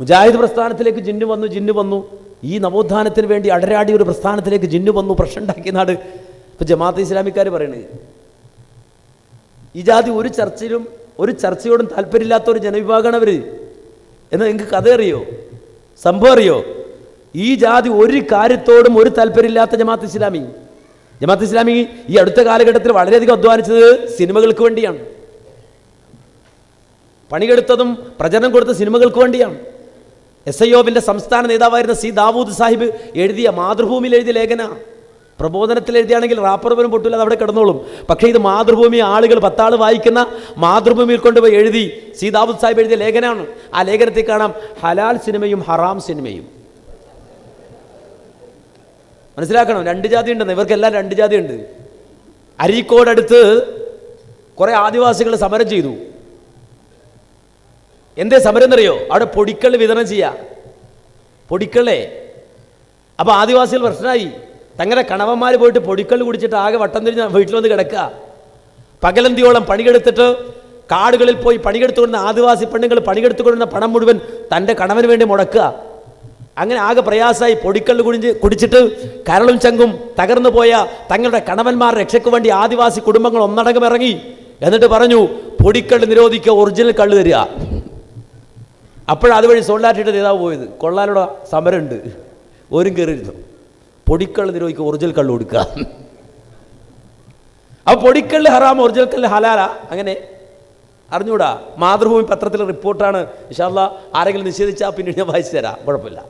മുജാഹിദ് പ്രസ്ഥാനത്തിലേക്ക് ജിന്നു വന്നു ജിന്നു വന്നു. ഈ നവോത്ഥാനത്തിന് വേണ്ടി അടരാടി ഒരു പ്രസ്ഥാനത്തിലേക്ക് ജിന്നു വന്നു പ്രശ്നമുണ്ടാക്കിയ നാട്. ഇപ്പം ജമാഅത്ത് ഇസ്ലാമിക്കാർ പറയണേ. ഈ ജാതി ഒരു ചർച്ചയിലും ഒരു ചർച്ചയോടും താല്പര്യമില്ലാത്ത ഒരു ജനവിഭാഗമാണ് അവർ എന്ന് നിങ്ങൾക്ക് കഥ അറിയോ? സംഭവം അറിയോ? ഈ ജാതി ഒരു കാര്യത്തോടും ഒരു താല്പര്യമില്ലാത്ത ജമാഅത്ത് ഇസ്ലാമി. ജമാഅത്ത് ഇസ്ലാമി ഈ അടുത്ത കാലഘട്ടത്തിൽ വളരെയധികം അധ്വാനിച്ചത് സിനിമകൾക്ക് വേണ്ടിയാണ്. പണികെടുത്തതും പ്രചരണം കൊടുത്ത സിനിമകൾക്ക് വേണ്ടിയാണ്. എസ് ഐ സംസ്ഥാന നേതാവായിരുന്ന സി ദാവൂദ് സാഹിബ് എഴുതിയ മാതൃഭൂമിയിൽ എഴുതിയ ലേഖന. പ്രബോധനത്തിൽ എഴുതിയാണെങ്കിൽ റാപ്പർ പോലും പൊട്ടില്ല അത് അവിടെ കിടന്നോളും. പക്ഷേ ഇത് മാതൃഭൂമി ആളുകൾ പത്താൾ വായിക്കുന്ന മാതൃഭൂമിയിൽ കൊണ്ടുപോയി എഴുതി സി ദാവൂദ് സാഹിബ് എഴുതിയ ലേഖനമാണ്. ആ ലേഖനത്തിൽ കാണാം ഹലാൽ സിനിമയും ഹറാം സിനിമയും. മനസ്സിലാക്കണം? രണ്ട് ജാതി ഉണ്ടെന്ന് ഇവർക്കെല്ലാം രണ്ട് ജാതി ഉണ്ട് അരീക്കോടടുത്ത് കുറെ ആദിവാസികൾ സമരം ചെയ്തു. എന്തേ സമരം എന്നറിയോ? അവിടെ പൊടിക്കള്ള് വിതരണം ചെയ്യുക പൊടിക്കള്ളേ. അപ്പോൾ ആദിവാസികൾ പ്രശ്നമായി. തങ്ങളുടെ കണവന്മാർ പോയിട്ട് പൊടിക്കൽ കുടിച്ചിട്ട് ആകെ വട്ടം തിരിഞ്ഞ് വീട്ടിൽ വന്ന് കിടക്കുക. പകലന്തിയോളം പണിയെടുത്തിട്ട് കാടുകളിൽ പോയി പണിയെടുത്തുകൊണ്ടിരുന്ന ആദിവാസി പെണ്ണുങ്ങൾ പണിയെടുത്തുകൊണ്ടിരുന്ന പണം മുഴുവൻ തന്റെ കണവന് വേണ്ടി മുടക്കുക. അങ്ങനെ ആകെ പ്രയാസമായി പൊടിക്കൽ കുടിഞ്ഞ് കുടിച്ചിട്ട് കരളും ചങ്കും തകർന്നു പോയ തങ്ങളുടെ കണവന്മാർ രക്ഷയ്ക്ക് വേണ്ടി ആദിവാസി കുടുംബങ്ങൾ ഒന്നടങ്കം ഇറങ്ങി. എന്നിട്ട് പറഞ്ഞു പൊടിക്കള്ള് നിരോധിക്കുക ഒറിജിനൽ കള്ള് തരിക. അപ്പോഴാണ് അതുവഴി സോൾഡാറ്റിട്ട് നേതാവ് പോയത്. കൊള്ളാനുള്ള സമരമുണ്ട്. ഓരും കയറിയിരുന്നു പൊടിക്കള്ള് നിരോധിക്കുക ഒറിജിനൽ കള്ള് കൊടുക്കുക. അപ്പോൾ പൊടിക്കള്ള് ഹറാം ഒറിജിനൽ കള്ള് ഹലാല. അങ്ങനെ അറിഞ്ഞൂടാ? മാതൃഭൂമി പത്രത്തിലെ റിപ്പോർട്ടാണ്. ഇഷാല്ല ആരെങ്കിലും നിഷേധിച്ചാൽ പിന്നീട് ഞാൻ വായിച്ചു തരാം. കുഴപ്പമില്ല.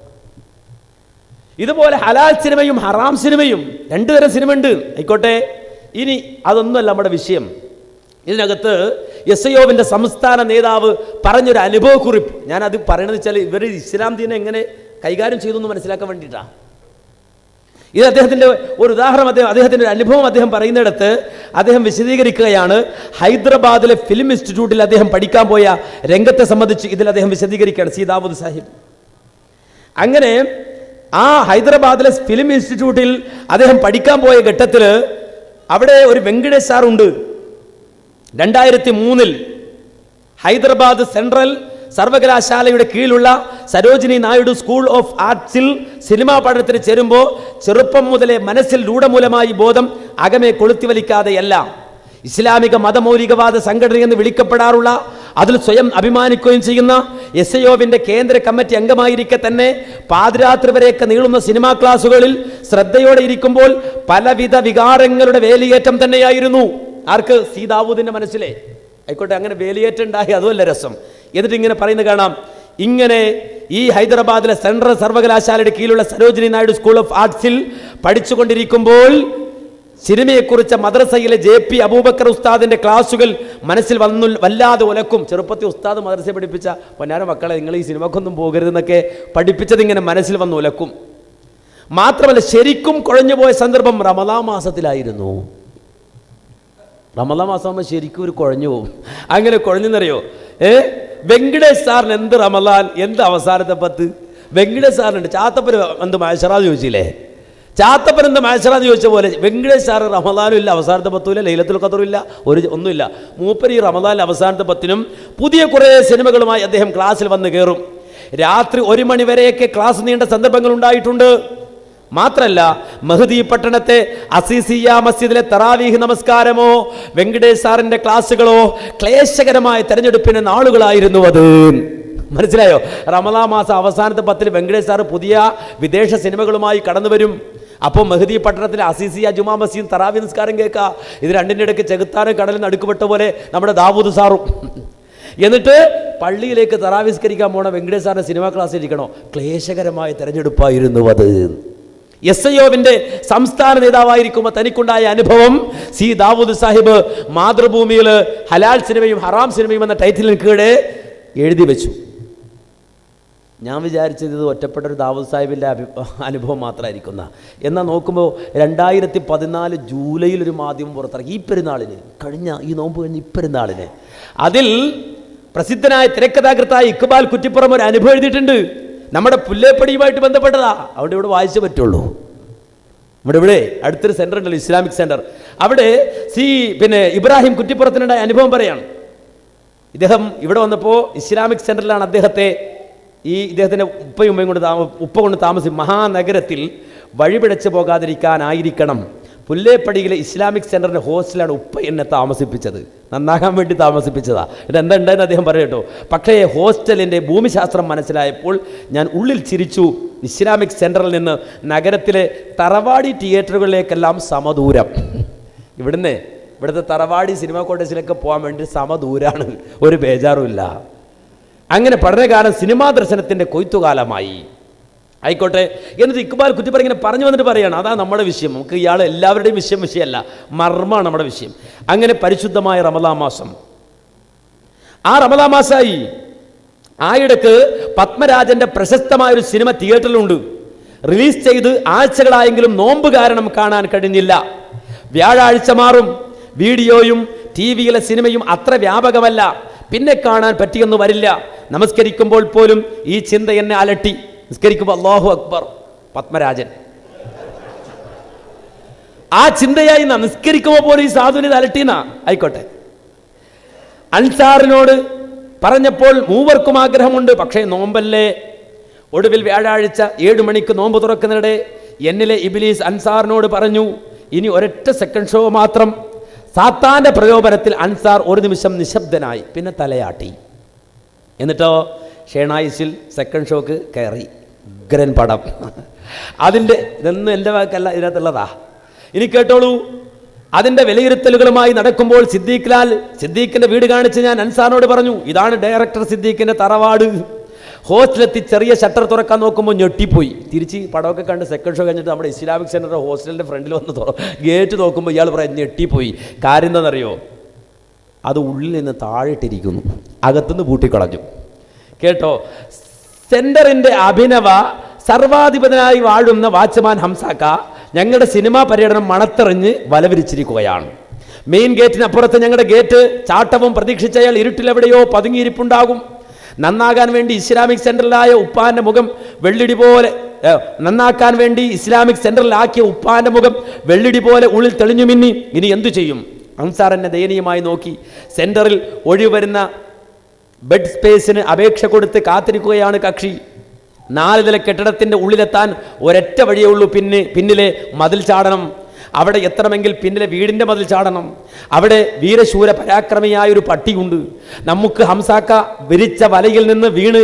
ഇതുപോലെ ഹലാൽ സിനിമയും ഹറാം സിനിമയും രണ്ടു തരം സിനിമ ഉണ്ട് ആയിക്കോട്ടെ. ഇനി അതൊന്നുമല്ല നമ്മുടെ വിഷയം. ഇതിനകത്ത് എസ് ഐ സംസ്ഥാന നേതാവ് പറഞ്ഞൊരു അനുഭവക്കുറിപ്പ്. ഞാനത് പറയണത് വെച്ചാൽ ഇവർ ഇസ്ലാം ദീനെ എങ്ങനെ കൈകാര്യം ചെയ്തു എന്ന് മനസ്സിലാക്കാൻ വേണ്ടിയിട്ടാണ് ഇത് അദ്ദേഹത്തിന്റെ ഒരു ഉദാഹരണം അദ്ദേഹം അദ്ദേഹത്തിന്റെ ഒരു അനുഭവം അദ്ദേഹം പറയുന്നിടത്ത് അദ്ദേഹം വിശദീകരിക്കുകയാണ്. ഹൈദരാബാദിലെ ഫിലിം ഇൻസ്റ്റിറ്റ്യൂട്ടിൽ അദ്ദേഹം പഠിക്കാൻ പോയ രംഗത്തെ സംബന്ധിച്ച് ഇതിൽ അദ്ദേഹം വിശദീകരിക്കുകയാണ് സീതാബുദ് സാഹിബ്. അങ്ങനെ ആ ഹൈദരാബാദിലെ ഫിലിം ഇൻസ്റ്റിറ്റ്യൂട്ടിൽ അദ്ദേഹം പഠിക്കാൻ പോയ ഘട്ടത്തിൽ അവിടെ ഒരു വെങ്കടേഷ് സാറുണ്ട്. ഉണ്ട് രണ്ടായിരത്തി മൂന്നിൽ ഹൈദരാബാദ് സെൻട്രൽ സർവകലാശാലയുടെ കീഴിലുള്ള സരോജിനി നായിഡു സ്കൂൾ ഓഫ് ആർട്സിൽ സിനിമാ പഠനത്തിന് ചേരുമ്പോൾ ചെറുപ്പം മുതലേ മനസ്സിൽ രൂഢമൂലമായി ബോധം അകമെ കൊളുത്തിവലിക്കാതെയല്ല. ഇസ്ലാമിക മതമൗലികവാദ സംഘടന എന്ന് വിളിക്കപ്പെടാറുള്ള അതിൽ സ്വയം അഭിമാനിക്കുകയും ചെയ്യുന്ന എസ് ഐ കേന്ദ്ര കമ്മിറ്റി അംഗമായിരിക്കെ തന്നെ പാതിരാത്രി വരെയൊക്കെ നീളുന്ന സിനിമാ ക്ലാസ്സുകളിൽ ശ്രദ്ധയോടെ ഇരിക്കുമ്പോൾ പലവിധ വികാരങ്ങളുടെ വേലിയേറ്റം തന്നെയായിരുന്നു. ആർക്ക്? സീതാവൂതിന്റെ മനസ്സിലെ. ആയിക്കോട്ടെ അങ്ങനെ വേലിയേറ്റം ഉണ്ടായി അതുമല്ല രസം. എന്നിട്ട് ഇങ്ങനെ പറയുന്നത് കാണാം. ഇങ്ങനെ ഈ ഹൈദരാബാദിലെ സെൻട്രൽ സർവകലാശാലയുടെ കീഴിലുള്ള സരോജിനി നായിഡു സ്കൂൾ ഓഫ് ആർട്സിൽ പഠിച്ചുകൊണ്ടിരിക്കുമ്പോൾ സിനിമയെക്കുറിച്ച് മദ്രസയിലെ ജെ പി അബൂബക്കർ ഉസ്താദിന്റെ ക്ലാസുകൾ മനസ്സിൽ വന്നു വല്ലാതെ ഒലക്കും. ചെറുപ്പത്തിൽ ഉസ്താദ് മദ്രസയെ പഠിപ്പിച്ച പൊന്നാര മക്കളെ നിങ്ങൾ ഈ സിനിമക്കൊന്നും പോകരുതെന്നൊക്കെ പഠിപ്പിച്ചത് ഇങ്ങനെ മനസ്സിൽ വന്നു ഒലക്കും. മാത്രമല്ല ശരിക്കും കുഴഞ്ഞുപോയ സന്ദർഭം റമദാ മാസത്തിലായിരുന്നു. റമദാ മാസമാകുമ്പോൾ ശരിക്കും ഒരു കുഴഞ്ഞു പോകും. അങ്ങനെ കുഴഞ്ഞെന്നറിയോ? ഏ? വെങ്കടേഷ് സാറിന് എന്ത് റമദാൻ എന്ത് അവസാനത്തെ പത്ത്? വെങ്കടേഷ് സാറിനുണ്ട്. ചാത്തപ്പന് എന്ത് മാശറാന്ന് ചോദിച്ചില്ലേ? ചാത്തപ്പൻ എന്ത് മാശറാന്ന് ചോദിച്ച പോലെ വെങ്കടേഷ് സാറ് റമദാനും ഇല്ല അവസാനത്തെ പത്തും ഇല്ല ലൈലത്തുൽ ഖത്തറും ഇല്ല ഒരു ഒന്നുമില്ല മൂപ്പർ ഈ റമദാൻ അവസാനത്തെ പത്തിനും പുതിയ കുറേ സിനിമകളുമായി അദ്ദേഹം ക്ലാസ്സിൽ വന്ന് കയറും. രാത്രി ഒരു മണിവരെയൊക്കെ ക്ലാസ് നീണ്ട സന്ദർഭങ്ങൾ ഉണ്ടായിട്ടുണ്ട്. മാത്രല്ല മഹദി പട്ടണത്തെ അസീസിയ മസ്ജിദിലെ തറാവീഹ് നമസ്കാരമോ വെങ്കടേഷ് സാറിന്റെ ക്ലാസ്സുകളോ ക്ലേശകരമായ തെരഞ്ഞെടുപ്പിന് നാളുകളായിരുന്നു അത്. മനസ്സിലായോ? റമദാ മാസം അവസാനത്തെ പത്തിൽ വെങ്കടേഷ് സാറ് പുതിയ വിദേശ സിനിമകളുമായി കടന്നു വരും അപ്പോൾ മെഹദി പട്ടണത്തിലെ അസീസിയ ജുമാ മസ്ജിദ് തറാവി നിസ്കാരം കേൾക്കുക ഇത് രണ്ടിന്റെ ഇടയ്ക്ക് ചെകുത്താനും കടലിൽ നടുക്കുപെട്ട പോലെ നമ്മുടെ ദാവൂദ് സാറും. എന്നിട്ട് പള്ളിയിലേക്ക് തറാവിസ്കരിക്കാൻ പോണ വെങ്കടേഷ് സാറിന്റെ സിനിമാ ക്ലാസ്സിൽ ഇരിക്കണോ ക്ലേശകരമായ തെരഞ്ഞെടുപ്പായിരുന്നു അത്. എസ് ഐ സംസ്ഥാന നേതാവായിരിക്കുമ്പോൾ തനിക്കുണ്ടായ അനുഭവം സി ദാവൂദ് സാഹിബ് മാതൃഭൂമിയിൽ ഹലാൽ സിനിമയും ഹറാം സിനിമയും എന്ന ടൈറ്റിലിന് കീഴെ എഴുതി വെച്ചു. ഞാൻ വിചാരിച്ചത് ഇത് ഒറ്റപ്പെട്ട ഒരു ദാവൂദ് സാഹിബിന്റെ അഭി അനുഭവം മാത്രമായിരിക്കുന്ന എന്നാൽ നോക്കുമ്പോൾ രണ്ടായിരത്തി പതിനാല് ജൂലൈയിൽ ഒരു മാധ്യമം പുറത്തിറക്കി. ഈ പെരുന്നാളിന് കഴിഞ്ഞ ഈ നോമ്പ് കഴിഞ്ഞ ഈ പെരുന്നാളിന്. അതിൽ പ്രസിദ്ധനായ തിരക്കഥാകൃത്തായ ഇക്ബാൽ കുറ്റിപ്പുറം ഒരു അനുഭവം എഴുതിയിട്ടുണ്ട്. നമ്മുടെ പുല്ലേപ്പടിയുമായിട്ട് ബന്ധപ്പെട്ടതാ. അവിടെ ഇവിടെ വായിച്ചേ പറ്റുള്ളൂ. ഇവിടെ ഇവിടെ അടുത്തൊരു സെന്റർ ഉണ്ടല്ലോ ഇസ്ലാമിക് സെന്റർ അവിടെ സി പിന്നെ ഇബ്രാഹിം കുറ്റിപ്പുറത്തിനുണ്ടായ അനുഭവം പറയാണ്. ഇദ്ദേഹം ഇവിടെ വന്നപ്പോൾ ഇസ്ലാമിക് സെന്ററിലാണ് അദ്ദേഹത്തെ ഈ ഇദ്ദേഹത്തിന്റെ ഉപ്പയും ഉമ്മയും കൊണ്ട് താമ ഉപ്പ കൊണ്ട് താമസിച്ച് മഹാനഗരത്തിൽ വഴിപിഴച്ച് പോകാതിരിക്കാനായിരിക്കണം. പുല്ലേപ്പടിയിലെ ഇസ്ലാമിക് സെന്ററിന്റെ ഹോസ്റ്റലാണ് ഉപ്പ എന്നെ താമസിപ്പിച്ചത്. നന്നാകാൻ വേണ്ടി താമസിപ്പിച്ചതാ. ഇത് എന്താ ഉണ്ടായെന്ന് അദ്ദേഹം പറയട്ടോ പക്ഷേ ഹോസ്റ്റലിന്റെ ഭൂമിശാസ്ത്രം മനസ്സിലായപ്പോൾ ഞാൻ ഉള്ളിൽ ചിരിച്ചു. ഇസ്ലാമിക് സെന്ററിൽ നിന്ന് നഗരത്തിലെ തറവാടി തിയേറ്ററുകളിലേക്കെല്ലാം സമദൂരം. ഇവിടുന്ന് ഇവിടുത്തെ തറവാടി സിനിമ കോട്ടേജിലൊക്കെ പോകാൻ വേണ്ടി സമദൂരാണ്. ഒരു ബേജാറുമില്ല അങ്ങനെ പഠനകാലം സിനിമാ ദർശനത്തിന്റെ കൊയ്ത്തുകാലമായി. ആയിക്കോട്ടെ. എന്നിട്ട് ഇക്ബാൽ കുറ്റിപ്പറ ഇങ്ങനെ പറഞ്ഞു വന്നിട്ട് പറയാണ് അതാ നമ്മുടെ വിഷയം. നമുക്ക് ഇയാൾ എല്ലാവരുടെയും വിഷയം വിഷയമല്ല മർമ്മമാണ് നമ്മുടെ വിഷയം. അങ്ങനെ പരിശുദ്ധമായ റമദാ മാസം. ആ റമദാ മാസമായി ആയിടക്ക് പത്മരാജന്റെ പ്രശസ്തമായ ഒരു സിനിമ തിയേറ്ററിലുണ്ട്. റിലീസ് ചെയ്ത് ആഴ്ചകളായെങ്കിലും നോമ്പ് കാരണം കാണാൻ കഴിഞ്ഞില്ല. വ്യാഴാഴ്ച മാറും. വീഡിയോയും ടി വിയിലെ സിനിമയും അത്ര വ്യാപകമല്ല. പിന്നെ കാണാൻ പറ്റിയെന്ന് വരില്ല. നമസ്കരിക്കുമ്പോൾ പോലും ഈ ചിന്ത എന്നെ അലട്ടി. നിസ്കരിക്കുമ്പോൾ അള്ളാഹു അക്ബർ പത്മരാജൻ. ആ ചിന്തയായി നിസ്കരിക്കുമ്പോൾ പോലും ഈ സാധുവിനെ ഇത് ആയിക്കോട്ടെ. അൻസാറിനോട് പറഞ്ഞപ്പോൾ മൂവർക്കും ആഗ്രഹമുണ്ട് പക്ഷേ നോമ്പല്ലേ? ഒടുവിൽ വ്യാഴാഴ്ച ഏഴ് മണിക്ക് നോമ്പ് തുറക്കുന്നിടെ എന്നിലെ ഇബിലീസ് അൻസാറിനോട് പറഞ്ഞു ഇനി ഒരൊറ്റ സെക്കൻഡ് ഷോ മാത്രം. സാത്താന്റെ പ്രലോഭനത്തിൽ അൻസാർ ഒരു നിമിഷം നിശബ്ദനായി പിന്നെ തലയാട്ടി. എന്നിട്ടോ ഷേണായിസിൽ സെക്കൻഡ് ഷോക്ക് കയറി. ഉഗ്രൻ പടം. അതിന്റെ ഇതൊന്നും എന്റെ വാക്കല്ല ഇതിനകത്തുള്ളതാ. ഇനി കേട്ടോളൂ. അതിന്റെ വിലയിരുത്തലുകളുമായി നടക്കുമ്പോൾ സിദ്ദീഖ് ലാൽ സിദ്ദീഖിന്റെ വീട് കാണിച്ച് ഞാൻ അൻസാറിനോട് പറഞ്ഞു ഇതാണ് ഡയറക്ടർ സിദ്ദീഖിന്റെ തറവാട്. ഹോസ്റ്റലെത്തി ചെറിയ ഷട്ടർ തുറക്കാൻ നോക്കുമ്പോൾ ഞെട്ടിപ്പോയി. തിരിച്ച് പടമൊക്കെ കണ്ട് സെക്കൻഡ് ഷോ കഴിഞ്ഞിട്ട് നമ്മുടെ ഇസ്ലാമിക് സെന്ററിന്റെ ഹോസ്റ്റലിന്റെ ഫ്രണ്ടിൽ വന്ന് തുറ ഗേറ്റ് നോക്കുമ്പോൾ ഇയാൾ പറയാം ഞെട്ടിപ്പോയി. കാര്യം എന്താണെന്നറിയോ? അത് ഉള്ളിൽ നിന്ന് താഴെട്ടിരിക്കുന്നു അകത്തുനിന്ന് പൂട്ടിക്കളഞ്ഞു. കേട്ടോ? സെന്ററിന്റെ അഭിനവ സർവാധിപതനായി വാഴുന്ന വാച്ച്മാൻ ഹംസാക്ക ഞങ്ങളുടെ സിനിമാ പര്യടനം മണത്തെറിഞ്ഞ് വലവിരിച്ചിരിക്കുകയാണ്. മെയിൻ ഗേറ്റിനപ്പുറത്ത് ഞങ്ങളുടെ ഗേറ്റ് ചാട്ടവും പ്രതീക്ഷിച്ചയാൾ ഇരുട്ടിലെവിടെയോ പതുങ്ങിയിരിപ്പുണ്ടാകും. നന്നാകാൻ വേണ്ടി ഇസ്ലാമിക് സെന്ററിലായ ഉപ്പാന്റെ മുഖം വെള്ളിടി പോലെ നന്നാക്കാൻ വേണ്ടി ഇസ്ലാമിക് സെന്ററിലാക്കിയ ഉപ്പാന്റെ മുഖം വെള്ളിടി പോലെ ഉള്ളിൽ തെളിഞ്ഞു മിന്നി ഇനി എന്തു ചെയ്യും? അൻസാർ എന്നെ ദയനീയമായി നോക്കി. സെന്ററിൽ ഒഴിവരുന്ന ബെഡ് സ്പേസിന് അപേക്ഷ കൊടുത്ത് കാത്തിരിക്കുകയാണ് കക്ഷി. നാല് നില കെട്ടിടത്തിന്റെ ഉള്ളിലെത്താൻ ഒരൊറ്റ വഴിയേ ഉള്ളൂ പിന്നെ പിന്നിലെ മതിൽ ചാടണം അവിടെ എത്തണമെങ്കിൽ പിന്നിലെ വീടിന്റെ മതിൽ ചാടണം. അവിടെ വീരശൂര പരാക്രമിയായ ഒരു പട്ടിയുണ്ട്. നമുക്ക് ഹംസാക്ക വിരിച്ച വലയിൽ നിന്ന് വീണ്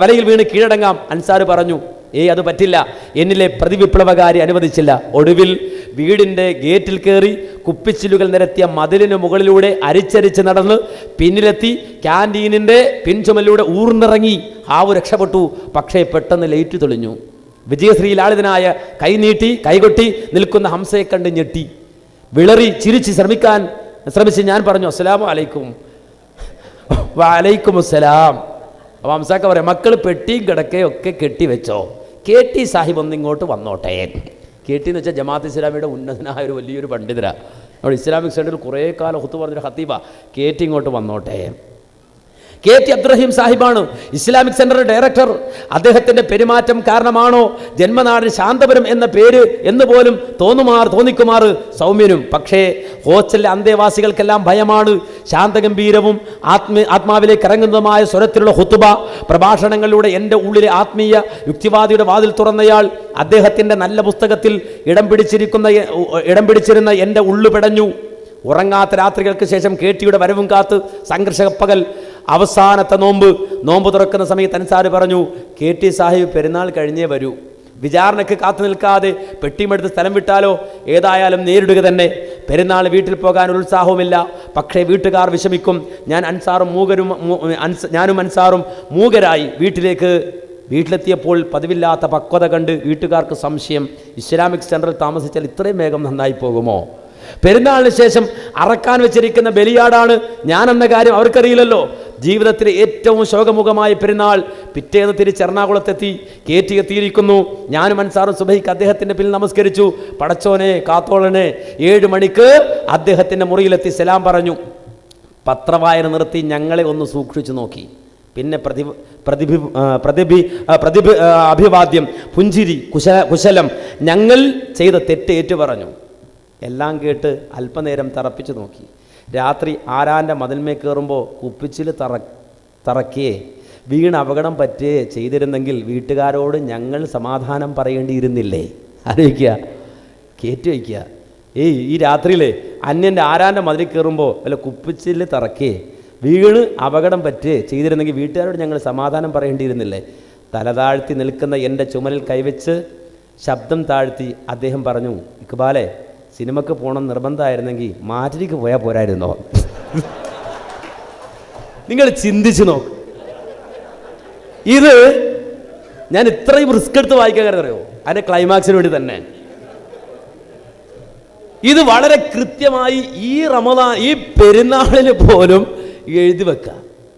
വലയിൽ വീണ് കീഴടങ്ങാം അൻസാർ പറഞ്ഞു. ഏയ് അത് പറ്റില്ല. എന്നിലെ പ്രതിവിപ്ലവകാരി അനുവദിച്ചില്ല. ഒടുവിൽ വീടിന്റെ ഗേറ്റിൽ കയറി കുപ്പിച്ചില്ലുകൾ നിരത്തിയ മതിലിന് മുകളിലൂടെ അരിച്ചരിച്ച് നടന്ന് പിന്നിലെത്തി ക്യാന്റീനിന്റെ പിൻചുമലിലൂടെ ഊർന്നിറങ്ങി. ഹാവ് രക്ഷപ്പെട്ടു. പക്ഷേ പെട്ടെന്ന് ലൈറ്റ് തെളിഞ്ഞു. വിജയശ്രീ ലാളിതനായ കൈനീട്ടി കൈകൊട്ടി നിൽക്കുന്ന ഹംസയെ കണ്ട് ഞെട്ടി. വിളറി ചിരിച്ച് ശ്രമിക്കാൻ ശ്രമിച്ച് ഞാൻ പറഞ്ഞു അസ്സലാമു അലൈക്കും. വലൈക്കും അസ്സലാം അപ്പോൾ ഹംസാക്ക പറയാം മക്കൾ പെട്ടിയും കിടക്കയും ഒക്കെ കെട്ടി വെച്ചോ കെ ടി സാഹിബ് ഒന്ന് ഇങ്ങോട്ട് വന്നോട്ടെ. കെ ടി എന്ന് വെച്ചാൽ ജമാഅത്ത് ഇസ്ലാമിയുടെ ഉന്നതനായ ഒരു വലിയൊരു പണ്ഡിതരാണ് അവിടെ ഇസ്ലാമിക് സെന്ററിൽ കുറേ കാലം ഒത്തു പറഞ്ഞൊരു ഹത്തീബ കെ ടി ഇങ്ങോട്ട് വന്നോട്ടെ. കെ ടി അബ്ദുറഹീം സാഹിബാണ് ഇസ്ലാമിക് സെന്റർ ഡയറക്ടർ. അദ്ദേഹത്തിന്റെ പെരുമാറ്റം കാരണമാണോ ജന്മനാട് ശാന്തപുരം എന്ന പേര് എന്ന് പോലും തോന്നുമാർ തോന്നിക്കുമാർ സൗമ്യനും. പക്ഷേ ഹോസ്റ്റലിലെ അന്തേവാസികൾക്കെല്ലാം ഭയമാണ് ശാന്തഗംഭീരവും ആത്മ ആത്മാവിലേക്ക് ഇറങ്ങുന്നതുമായ സ്വരത്തിലുള്ള ഹുത്തുബ. പ്രഭാഷണങ്ങളിലൂടെ എന്റെ ഉള്ളിലെ ആത്മീയ യുക്തിവാദിയുടെ വാതിൽ തുറന്നയാൾ അദ്ദേഹത്തിന്റെ നല്ല പുസ്തകത്തിൽ ഇടം പിടിച്ചിരിക്കുന്ന ഇടം പിടിച്ചിരുന്ന എന്റെ ഉള്ളു പിടഞ്ഞു. ഉറങ്ങാത്ത രാത്രികൾക്ക് ശേഷം കേട്ടിയുടെ വരവും കാത്ത് സംഘർഷപ്പകൽ അവസാനത്തെ നോമ്പ്. നോമ്പ് തുറക്കുന്ന സമയത്ത് അൻസാർ പറഞ്ഞു കെ ടി സാഹിബ് പെരുന്നാൾ കഴിഞ്ഞേ വരൂ. വിചാരണയ്ക്ക് കാത്തു നിൽക്കാതെ പെട്ടിമെടുത്ത് സ്ഥലം വിട്ടാലോ? ഏതായാലും നേരിടുക തന്നെ. പെരുന്നാൾ വീട്ടിൽ പോകാൻ ഉത്സാഹവുമില്ല. പക്ഷേ വീട്ടുകാർ വിഷമിക്കും. ഞാൻ അൻസാറും മൂകരും ഞാനും അൻസാറും മൂകരായി. വീട്ടിലേക്ക് വീട്ടിലെത്തിയപ്പോൾ പതിവില്ലാത്ത പക്വത കണ്ട് വീട്ടുകാർക്ക് സംശയം ഇസ്ലാമിക് സെന്ററിൽ താമസിച്ചാൽ ഇത്രയും വേഗം നന്നായി പോകുമോ? പെരുന്നാളിന് ശേഷം അറക്കാൻ വെച്ചിരിക്കുന്ന ബലിയാടാണ് ഞാനെന്ന കാര്യം അവർക്കറിയില്ലല്ലോ. ജീവിതത്തിലെ ഏറ്റവും ശോകമുഖമായ പെരുന്നാൾ പിറ്റേന്ന് തിരിച്ച് എറണാകുളത്തെത്തി കയറ്റി എത്തിയിരിക്കുന്നു. ഞാനും അൻസാറും സുബൈക്ക് അദ്ദേഹത്തിന്റെ പിന്നിൽ നമസ്കരിച്ചു. പടച്ചോനെ കാത്തോളനെ ഏഴ് മണിക്ക് അദ്ദേഹത്തിന്റെ മുറിയിലെത്തി സലാം പറഞ്ഞു. പത്രവായന നിർത്തി ഞങ്ങളെ ഒന്ന് സൂക്ഷിച്ചു നോക്കി. പിന്നെ പ്രതി പ്രതിഭി പ്രതിഭി പ്രതിഭി അഭിവാദ്യം പുഞ്ചിരി കുശല കുശലം. ഞങ്ങൾ ചെയ്ത തെറ്റ് ഏറ്റു പറഞ്ഞു. എല്ലാം കേട്ട് അല്പനേരം തറപ്പിച്ചു നോക്കി. രാത്രി ആരാന്റെ മതിന്മേ കയറുമ്പോൾ കുപ്പിച്ചിൽ തറ തറക്കിയേ വീണ് അപകടം പറ്റേ ചെയ്തിരുന്നെങ്കിൽ വീട്ടുകാരോട് ഞങ്ങൾ സമാധാനം പറയേണ്ടിയിരുന്നില്ലേ? ആലോചിക്കുക. കയറ്റി വയ്ക്കുക. ഏയ് ഈ രാത്രിയിലെ അന്യന്റെ ആരാന്റെ മതിൽ കയറുമ്പോൾ അല്ല കുപ്പിച്ചിൽ തറക്കേ വീണ് അപകടം പറ്റേ ചെയ്തിരുന്നെങ്കിൽ വീട്ടുകാരോട് ഞങ്ങൾ സമാധാനം പറയേണ്ടിയിരുന്നില്ലേ? തലതാഴ്ത്തി നിൽക്കുന്ന എന്റെ ചുമലിൽ കൈവച്ച് ശബ്ദം താഴ്ത്തി അദ്ദേഹം പറഞ്ഞു ഇക്ബാലെ സിനിമക്ക് പോകണം നിർബന്ധമായിരുന്നെങ്കിൽ മാറ്റിലേക്ക് പോയാൽ പോരായിരുന്നോ? നിങ്ങൾ ചിന്തിച്ചു നോക്ക്. ഇത് ഞാൻ ഇത്രയും റിസ്ക് എടുത്ത് വായിക്കാൻ കാരണം അറിയോ? അതിന്റെ ക്ലൈമാക്സിന് വേണ്ടി തന്നെ. ഇത് വളരെ കൃത്യമായി ഈ റമദാൻ ഈ പെരുന്നാളിന് പോലും എഴുതി വെക്കുക